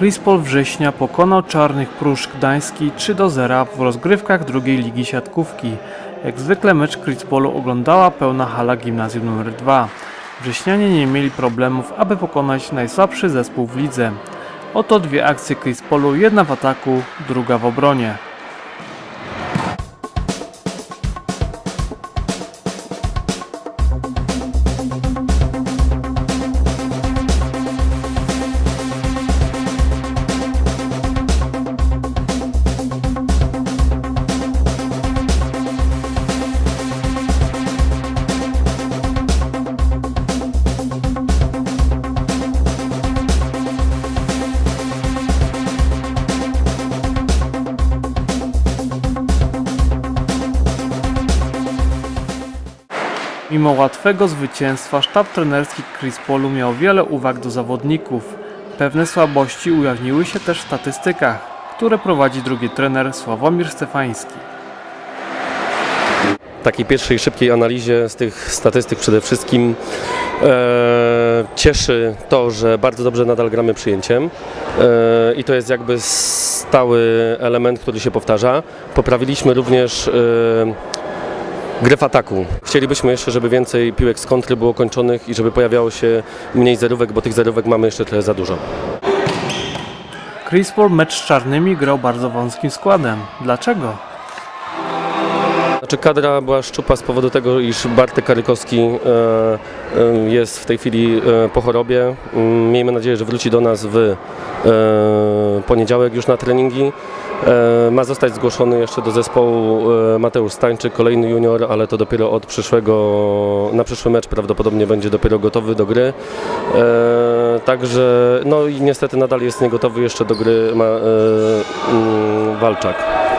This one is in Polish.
Chris Paul września pokonał Czarnych Pruszcz Gdański 3 do 0 w rozgrywkach drugiej ligi siatkówki. Jak zwykle mecz Chris Paulu oglądała pełna hala gimnazjum nr 2. Wrześnianie nie mieli problemów, aby pokonać najsłabszy zespół w lidze. Oto dwie akcje Chris Paulu, jedna w ataku, druga w obronie. Mimo łatwego zwycięstwa sztab trenerski Chris Paulu miał wiele uwag do zawodników. Pewne słabości ujawniły się też w statystykach, które prowadzi drugi trener Sławomir Stefański. takiej pierwszej szybkiej analizie z tych statystyk przede wszystkim e, cieszy to, że bardzo dobrze nadal gramy przyjęciem e, i to jest jakby stały element, który się powtarza. Poprawiliśmy również e, grę w ataku. Chcielibyśmy jeszcze, żeby więcej piłek z kontry było kończonych i żeby pojawiało się mniej zerówek, bo tych zerówek mamy jeszcze za dużo. Chris Paul mecz z czarnymi grał bardzo wąskim składem. Dlaczego? Znaczy kadra była szczupa z powodu tego, iż Bartek Karykowski e, e, jest w tej chwili e, po chorobie. Mm, Miejmy nadzieję, że wróci do nas w poniedziałek już na treningi. Ma zostać zgłoszony jeszcze do zespołu Mateusz Stańczyk, kolejny junior, ale to dopiero od przyszłego, na przyszły mecz prawdopodobnie będzie dopiero gotowy do gry. Także, no i niestety nadal jest niegotowy jeszcze do gry ma, mm, Walczak.